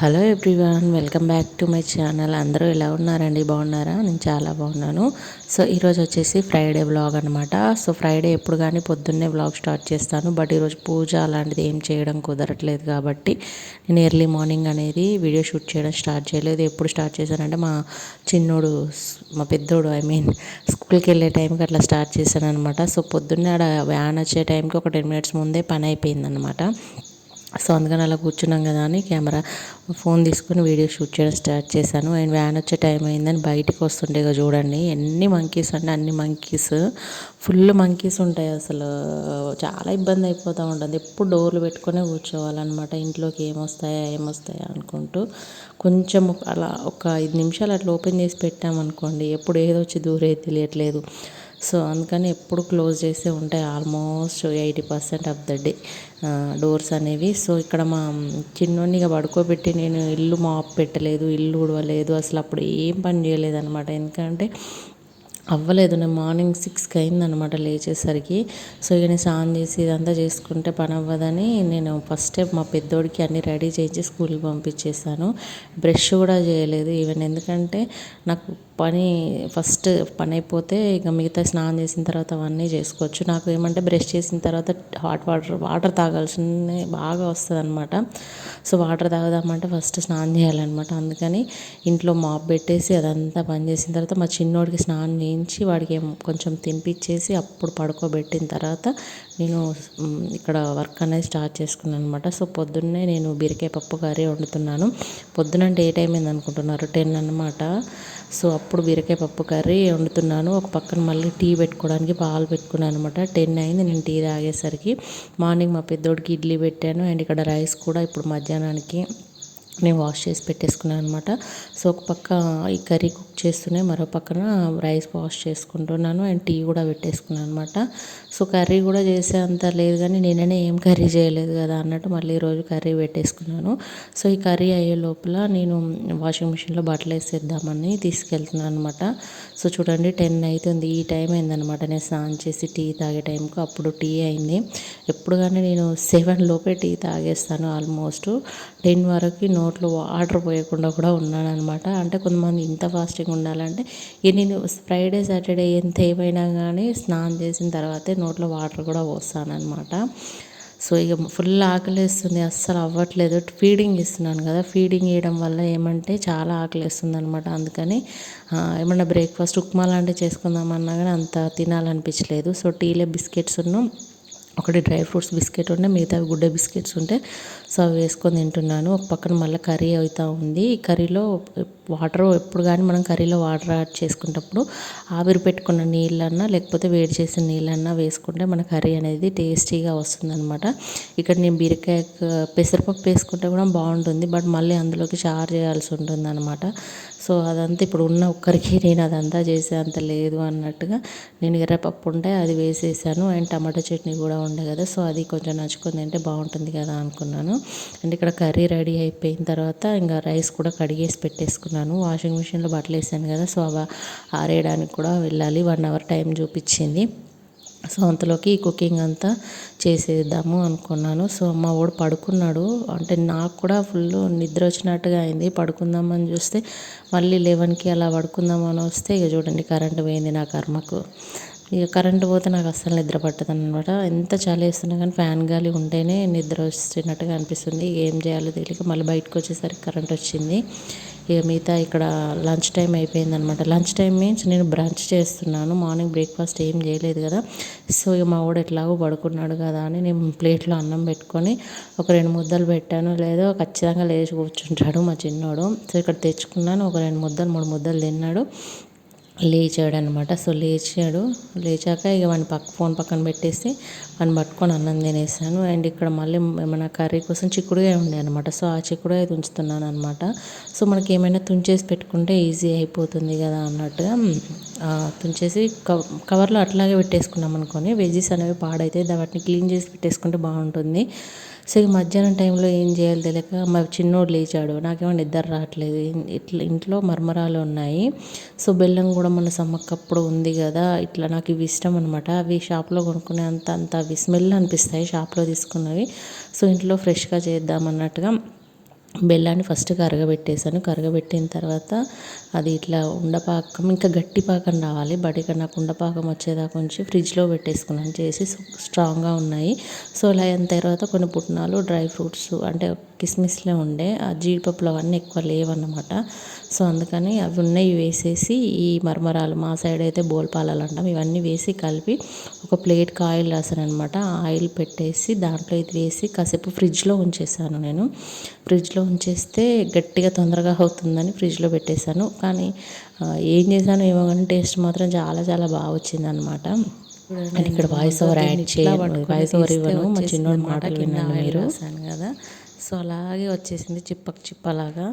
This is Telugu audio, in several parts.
Hello everyone welcome back to my channel. అందరూ ఎలా ఉన్నారండి? బాగున్నారా? నేను చాలా బాగున్నాను. సో ఈరోజు వచ్చేసి ఫ్రైడే వ్లాగ్ అనమాట సో ఫ్రైడే ఎప్పుడు కానీ పొద్దున్నే వ్లాగ్ స్టార్ట్ చేస్తాను. బట్ ఈరోజు పూజ అలాంటిది ఏం చేయడం కుదరట్లేదు కాబట్టి నేను ఎర్లీ మార్నింగ్ అనేది వీడియో షూట్ చేయడం స్టార్ట్ చేయలేదు. ఎప్పుడు స్టార్ట్ చేశానంటే మా చిన్నోడు మా పెద్దోడు ఐ మీన్ స్కూల్కి వెళ్ళే టైంకి అట్లా స్టార్ట్ చేశాను అనమాట సో పొద్దున్నే ఆడ వ్యాన్ వచ్చే టైంకి ఒక టెన్ మినిట్స్ ముందే పని అయిపోయిందనమాట సో అందుకని అలా కూర్చున్నాం కదా అని కెమెరా ఫోన్ తీసుకుని వీడియో షూట్ చేయడం స్టార్ట్ చేశాను. అండ్ వ్యాన్ వచ్చే టైం అయిందని బయటికి వస్తుండేగా చూడండి. ఎన్ని మంకీస్ అంటే అన్ని మంకీస్ ఫుల్ మంకీస్ ఉంటాయి అసలు. చాలా ఇబ్బంది అయిపోతూ ఉంటుంది. ఎప్పుడు డోర్లు పెట్టుకునే కూర్చోవాలన్నమాట. ఇంట్లోకి ఏమొస్తాయా ఏమొస్తాయా అనుకుంటూ కొంచెం అలా ఒక ఐదు నిమిషాలు అట్లా ఓపెన్ చేసి పెట్టామనుకోండి ఎప్పుడు ఏదో వచ్చి దూరే తెలియట్లేదు. సో అందుకని ఎప్పుడు క్లోజ్ చేసే ఉంటాయి almost eighty percent of the day doors అనేవి. సో ఇక్కడ మా చిన్నోన్నిగా పడుకోబెట్టి నేను ఇల్లు మాప్ పెట్టలేదు ఇల్లు ఉడవలేదు అసలు అప్పుడు ఏం పని చేయలేదు అనమాట ఎందుకంటే అవ్వలేదు నేను మార్నింగ్ సిక్స్కి అయిందనమాట లేచేసరికి. సో ఇక నేను స్నాన్ చేసి ఇదంతా చేసుకుంటే పని అవ్వదని నేను ఫస్ట్ మా పెద్దోడికి అన్నీ రెడీ చేసి స్కూల్కి పంపించేసాను బ్రష్ కూడా చేయలేదు ఈవెన్. ఎందుకంటే నాకు పని ఫస్ట్ పని అయిపోతే ఇక మిగతా స్నానం చేసిన తర్వాత అవన్నీ చేసుకోవచ్చు. నాకు ఏమంటే బ్రష్ చేసిన తర్వాత హాట్ వాటర్ వాటర్ తాగాల్సిన బాగా వస్తుంది అనమాట సో వాటర్ తాగుదామంటే ఫస్ట్ స్నానం చేయాలన్నమాట. అందుకని ఇంట్లో మాప్ పెట్టేసి అదంతా పని చేసిన తర్వాత మా చిన్నోడికి స్నానం చేయించి వాడికి కొంచెం తినిపించేసి అప్పుడు పడుకోబెట్టిన తర్వాత నేను ఇక్కడ వర్క్ అనేది స్టార్ట్ చేసుకున్నాను అనమాట సో పొద్దున్నే నేను బీరకాయ పప్పు కర్రీ వండుతున్నాను. పొద్దునంటే ఏ టైం అయింది అనుకుంటున్నారు? టెన్ అనమాట సో అప్పుడు బీరకాయ పప్పు కర్రీ వండుతున్నాను. ఒక పక్కన మళ్ళీ టీ పెట్టుకోవడానికి పాలు పెట్టుకున్నాను అనమాట టెన్ అయింది నేను టీ తాగేసరికి. మార్నింగ్ మా పెద్దోడికి ఇడ్లీ పెట్టాను. అండ్ ఇక్కడ రైస్ కూడా ఇప్పుడు మధ్యాహ్నానికి నేను వాష్ చేసి పెట్టేసుకున్నాను అనమాట సో ఒక పక్క ఈ కర్రీ కుక్ చేస్తూనే మరో పక్కన రైస్ వాష్ చేసుకుంటున్నాను అండ్ టీ కూడా పెట్టేసుకున్నాను అనమాట సో కర్రీ కూడా చేసే అంత లేదు కానీ నేననే ఏం కర్రీ చేయలేదు కదా అన్నట్టు మళ్ళీ ఈరోజు కర్రీ పెట్టేసుకున్నాను. సో ఈ కర్రీ అయ్యే లోపల నేను వాషింగ్ మిషన్లో బట్టలు వేసేద్దామని తీసుకెళ్తున్నాను అనమాట సో చూడండి టెన్ అవుతుంది ఈ టైం అయిందనమాట నేను స్నానం చేసి టీ తాగే టైంకు అప్పుడు టీ అయింది. ఎప్పుడు కానీ నేను సెవెన్ లోపే టీ తాగేస్తాను ఆల్మోస్ట్. టెన్ వరకు నోట్లో వాటర్ పోయకుండా కూడా ఉన్నాను అనమాట అంటే కొంతమంది ఇంత ఫాస్టింగ్ ఉండాలంటే ఎన్ని నేను ఫ్రైడే సాటర్డే ఎంత ఏమైనా కానీ స్నానం చేసిన తర్వాతే నోట్లో వాటర్ కూడా పోస్తానమాట సో ఇక ఫుల్ ఆకలిస్తుంది అస్సలు అవ్వట్లేదు. ఫీడింగ్ ఇస్తున్నాను కదా ఫీడింగ్ ఇవ్వడం వల్ల ఏమంటే చాలా ఆకలిస్తుంది అనమాట అందుకని ఏమన్నా బ్రేక్ఫాస్ట్ ఉప్మా లాంటివి చేసుకుందామన్నా కానీ అంత తినాలనిపించలేదు. సో టీలే బిస్కెట్స్ ఉన్నాం ఒకటి డ్రై ఫ్రూట్స్ బిస్కెట్ ఉంటే మిగతా గుడ్డ బిస్కెట్స్ ఉంటే సో అవి వేసుకొని తింటున్నాను. ఒక పక్కన మళ్ళీ కర్రీ అవుతూ ఉంది. ఈ కర్రీలో వాటర్ ఎప్పుడు కానీ మనం కర్రీలో వాటర్ యాడ్ చేసుకునేటప్పుడు ఆవిరి పెట్టుకున్న నీళ్ళన్నా లేకపోతే వేడి చేసిన నీళ్ళన్నా వేసుకుంటే మన కర్రీ అనేది టేస్టీగా వస్తుందనమాట ఇక్కడ నేను బీరకాయ పెసరపప్పు వేసుకుంటే కూడా బాగుంటుంది బట్ మళ్ళీ అందులోకి చారు చేయాల్సి ఉంటుంది అనమాట సో అదంతా ఇప్పుడు ఉన్న ఒక్కరికి నేను అదంతా చేసే అంత లేదు అన్నట్టుగా నేను ఎర్రపప్పు ఉంటే అది వేసేసాను. అండ్ టమాటో చట్నీ కూడా ఉండే కదా సో అది కొంచెం నచ్చుకుంది అంటే బాగుంటుంది కదా అనుకున్నాను. అండ్ ఇక్కడ కర్రీ రెడీ అయిపోయిన తర్వాత ఇంకా రైస్ కూడా కడిగేసి పెట్టేసుకున్నాను. వాషింగ్ మిషన్లో బట్టలు వేసాను కదా సో అవి ఆరేయడానికి కూడా వెళ్ళాలి. వన్ అవర్ టైం చూపించింది. సో అంతలోకి కుకింగ్ అంతా చేసేద్దాము అనుకున్నాను. సో మా వాడు పడుకున్నాడు. అంటే నాకు కూడా ఫుల్ నిద్ర వచ్చినట్టుగా అయింది. పడుకుందామని చూస్తే మళ్ళీ లెవెన్కి అలా పడుకుందామని వస్తే ఇక చూడండి కరెంట్ పోయింది నా కర్మకు. ఇక కరెంటు పోతే నాకు అస్సలు నిద్ర పట్టదు అనమాట ఎంత చలి వేస్తున్నా కానీ ఫ్యాన్ గాలి ఉంటేనే నిద్ర వస్తున్నట్టుగా అనిపిస్తుంది. ఏం చేయాలో తెలియక మళ్ళీ బయటకు వచ్చేసరికి కరెంట్ వచ్చింది. ఇక మిగతా ఇక్కడ లంచ్ టైం అయిపోయింది అనమాట లంచ్ టైం మీన్స్ నేను బ్రంచ్ చేస్తున్నాను. మార్నింగ్ బ్రేక్ఫాస్ట్ ఏం చేయలేదు కదా. సో ఇక మా వాడు ఎట్లాగో పడుకున్నాడు కదా అని నేను ప్లేట్లో అన్నం పెట్టుకొని ఒక రెండు ముద్దలు పెట్టాను. లేదో ఖచ్చితంగా లేచి కూర్చుంటాడు మా చిన్నోడు. సో ఇక్కడ తెచ్చుకున్నాను. ఒక రెండు ముద్దలు మూడు ముద్దలు తిన్నాడు. లేచాడు అనమాట సో లేచాడు. లేచాక ఇక వాడిని పక్క ఫోన్ పక్కన పెట్టేసి వాడిని పట్టుకొని అన్నం తినేసాను. అండ్ ఇక్కడ మళ్ళీ ఏమైనా కర్రీ కోసం చిక్కుడుగా ఉండే అనమాట. సో ఆ చిక్కుడుగా తుంచుతున్నాను అనమాట సో మనకి ఏమైనా తుంచేసి పెట్టుకుంటే ఈజీ అయిపోతుంది కదా అన్నట్టుగా తుంచేసి కవర్లో అట్లాగే పెట్టేసుకున్నాం అనుకోని వెజ్జెస్ అనేవి పాడైతే వాటిని క్లీన్ చేసి పెట్టేసుకుంటే బాగుంటుంది. సో ఈ మధ్యాహ్నం టైంలో ఏం చేయాలి తెలియక మా చిన్నోడు లేచాడు. నాకేమో నిద్ర రావట్లేదు. ఇట్లా ఇంట్లో మర్మరాలు ఉన్నాయి. సో బెల్లం కూడా మన సమ్మక్కప్పుడు ఉంది కదా. ఇట్లా నాకు ఇవి ఇష్టం అనమాట అవి షాప్లో కొనుక్కునే అంత అంత అవి స్మెల్ అనిపిస్తాయి షాప్లో తీసుకున్నవి. సో ఇంట్లో ఫ్రెష్గా చేద్దామన్నట్టుగా బెల్లాన్ని ఫస్ట్ కరగబెట్టేసాను కరగబెట్టిన తర్వాత అది ఇట్లా ఉండపాకం ఇంకా గట్టి పాకం రావాలి. బట్ ఇక్కడ నాకు ఉండపాకం వచ్చేదాకా ఉంచి ఫ్రిడ్జ్లో పెట్టేసుకున్నాను. చేసి స్ట్రాంగ్గా ఉన్నాయి. సో అలా అయిన తర్వాత కొన్ని పుట్నాలు డ్రై ఫ్రూట్స్ అంటే కిస్మిస్లే ఉండే. ఆ జీడిపప్పులు అవన్నీ ఎక్కువ లేవన్నమాట. సో అందుకని అవి ఉన్నాయి వేసేసి ఈ మరమరాలు మా సైడ్ అయితే బోల్పాలాలు అంటాం. ఇవన్నీ వేసి కలిపి ఒక ప్లేట్కి ఆయిల్ రాసాను అనమాట ఆయిల్ పెట్టేసి దాంట్లో ఇది వేసి కాసేపు ఫ్రిడ్జ్లో ఉంచేసాను నేను. ఫ్రిడ్జ్లో ఉంచేస్తే గట్టిగా తొందరగా అవుతుందని ఫ్రిడ్జ్లో పెట్టేశాను. కానీ ఏం చేశాను ఏమో కానీ టేస్ట్ మాత్రం చాలా చాలా బాగా వచ్చింది అనమాట అండ్ ఇక్కడ వాయిస్ ఓవర్ యాడ్ చేయాలి వాయిస్ ఓవర్ ఇవ్వను మా చిన్నోడి మాటలు విన్నాను మీరు. కదా. సో అలాగే వచ్చేసింది చిప్పకు చిప్పలాగా.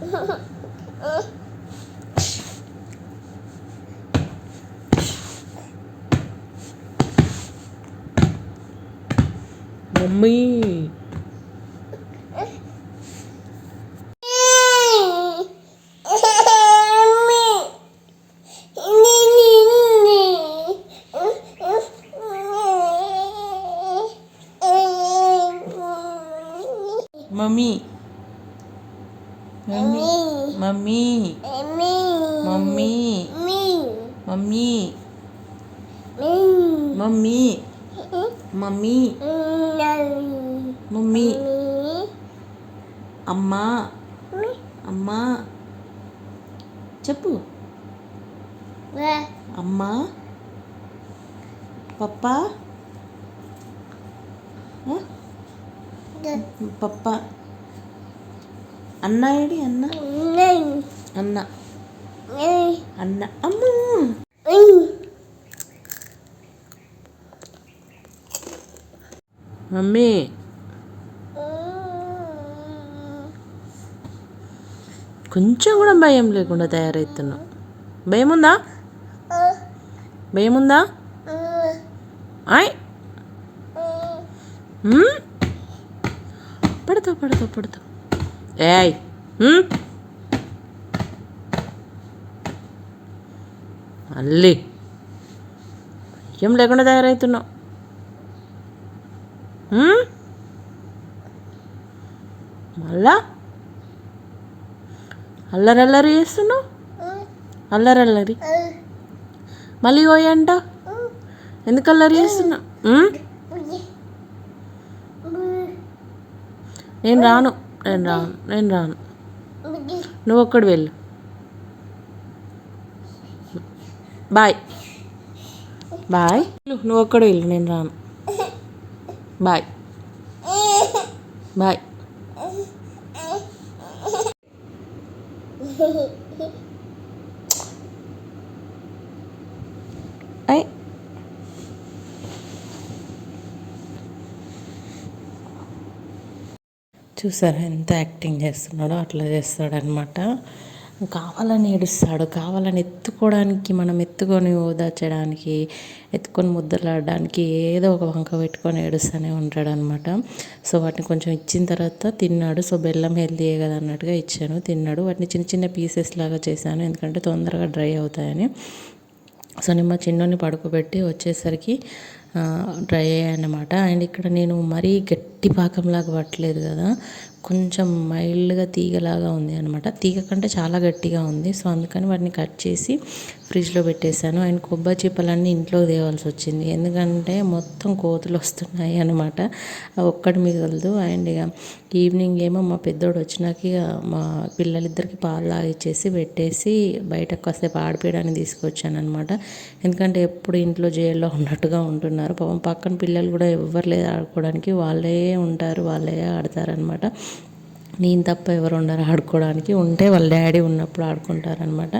妈咪。妈咪，妈咪，妈咪，妈咪，妈咪，妈咪，妈咪，妈咪。మమ్మీ అమ్మా అమ్మా చెప్పు అమ్మా పప్పా పప్ప అన్న ఏడి అన్న అన్న అన్న అమ్మ మమ్మీ కొంచెం కూడా భయం లేకుండా తయారవుతున్నావు భయం ఉందా భయం ఉందా ఆయ్ పడతావు పడతావు పడతావు. ఏయ్! మళ్ళీ. భయం లేకుండా తయారవుతున్నావు మళ్ళా? అల్లరి అల్లరి చేస్తున్నావు? అల్లరి అల్లరి మళ్ళీ పోయంట? ఎందుకు అల్లరి చేస్తున్నావు? నేను రాను నేను రాను నేను రాను. నువ్వు ఒక్కడు వెళ్ళు. బాయ్. బాయ్. నువ్వు ఒక్కడు వెళ్ళు నేను రాను. బాయ్. బాయ్. 哎，చూసారా ఎంత యాక్టింగ్ చేస్తున్నాడో అట్లా చేస్తాడనమాట కావాలని ఏడుస్తాడు కావాలని ఎత్తుకోవడానికి మనం ఎత్తుకొని ఓదార్చడానికి ఎత్తుకొని ముద్దలాడడానికి ఏదో ఒక వంక పెట్టుకొని ఏడుస్తూనే ఉంటాడనమాట సో వాటిని కొంచెం ఇచ్చిన తర్వాత తిన్నాడు. సో బెల్లం హెల్తీయే కదా అన్నట్టుగా ఇచ్చాను. తిన్నాడు. వాటిని చిన్న చిన్న పీసెస్ లాగా చేశాను. ఎందుకంటే తొందరగా డ్రై అవుతాయని. సో నేను మా చిన్నోని పడుకోబెట్టి వచ్చేసరికి డ్రై అయ్యాయన్నమాట అండ్ ఇక్కడ నేను మరీ గట్టి పాకంలాగా పట్టలేదు కదా. కొంచెం మైల్డ్గా తీగలాగా ఉంది అనమాట తీగ కంటే చాలా గట్టిగా ఉంది. సో అందుకని వాటిని కట్ చేసి ఫ్రిడ్జ్లో పెట్టేశాను. అండ్ కొబ్బరి చిప్పలన్నీ ఇంట్లో తేవాల్సి వచ్చింది. ఎందుకంటే మొత్తం కోతులు వస్తున్నాయి అనమాట ఒక్కటి మిగలదు. అండ్ ఇక ఈవినింగ్ ఏమో మా పెద్దోడు వచ్చినాక ఇక మా పిల్లలిద్దరికి పాలు తాగిచ్చేసి పెట్టేసి బయటకు కాసేపు ఆడిపోయడానికి తీసుకొచ్చాను అనమాట ఎందుకంటే ఎప్పుడు ఇంట్లో జైల్లో ఉన్నట్టుగా ఉంటున్నారు. పాపం పక్కన పిల్లలు కూడా ఎవ్వరు లేదు ఆడుకోవడానికి. వాళ్ళే ఉంటారు వాళ్ళే ఆడతారనమాట నేను తప్ప ఎవరు ఉండరు ఆడుకోవడానికి. ఉంటే వాళ్ళ డాడీ ఉన్నప్పుడు ఆడుకుంటారనమాట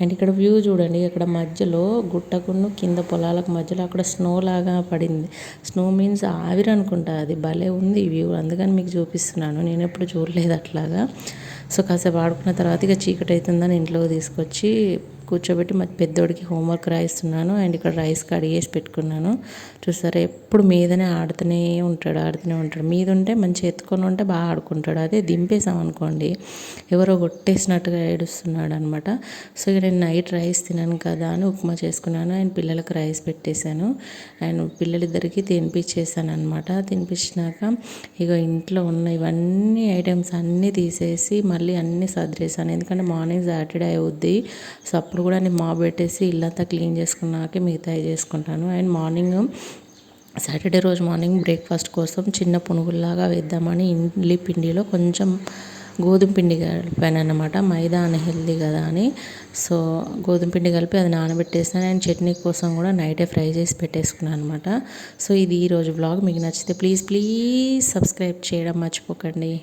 అండ్ ఇక్కడ వ్యూ చూడండి ఇక్కడ మధ్యలో గుట్టకును కింద పొలాలకు మధ్యలో అక్కడ స్నో లాగా పడింది. స్నో మీన్స్ ఆవిరి అనుకుంటా అది. భలే ఉంది వ్యూ. అందుకని మీకు చూపిస్తున్నాను. నేను ఎప్పుడు చూడలేదు అట్లాగా. సో కాసేపు ఆడుకున్న తర్వాత ఇక చీకటి అవుతుందని ఇంట్లోకి తీసుకొచ్చి కూర్చోబెట్టి మరి పెద్దోడికి హోంవర్క్ రాయిస్తున్నాను. అండ్ ఇక్కడ రైస్ కడిగేసి పెట్టుకున్నాను. చూసారా? ఎప్పుడు మీదనే ఆడుతూనే ఉంటాడు ఆడుతూనే ఉంటాడు. మీద ఉంటే మంచిగా ఎత్తుకొని ఉంటే బాగా ఆడుకుంటాడు. అదే దింపేసాం అనుకోండి ఎవరో కొట్టేసినట్టుగా ఏడుస్తున్నాడు అనమాట సో ఇక నేను నైట్ రైస్ తినను కదా అని ఉప్మా చేసుకున్నాను. అండ్ పిల్లలకు రైస్ పెట్టేశాను. అండ్ పిల్లలిద్దరికీ తినిపించేసాను అనమాట తినిపించినాక ఇక ఇంట్లో ఉన్న ఇవన్నీ ఐటమ్స్ అన్నీ తీసేసి మళ్ళీ అన్నీ సర్దేశాను. ఎందుకంటే మార్నింగ్ సాటర్డే అవుద్ది. సో అప్పుడు కూడా నేను మాప్ పెట్టేసి ఇల్లంతా క్లీన్ చేసుకున్నాకే మిగతా చేసుకుంటాను. అండ్ మార్నింగ్ సాటర్డే రోజు మార్నింగ్ బ్రేక్ఫాస్ట్ కోసం చిన్న పునుగుల్లాగా వేద్దామని ఇడ్లీ పిండిలో కొంచెం గోధుమ పిండి కలిపాను అనమాట మైదా అని హెల్దీ కదా అని. సో గోధుమ పిండి కలిపి అది నానబెట్టేసాను. అండ్ చట్నీ కోసం కూడా నైటే ఫ్రై చేసి పెట్టేసుకున్నాను అనమాట సో ఇది ఈరోజు బ్లాగ్ మీకు నచ్చితే ప్లీజ్ ప్లీజ్ సబ్స్క్రైబ్ చేయడం మర్చిపోకండి.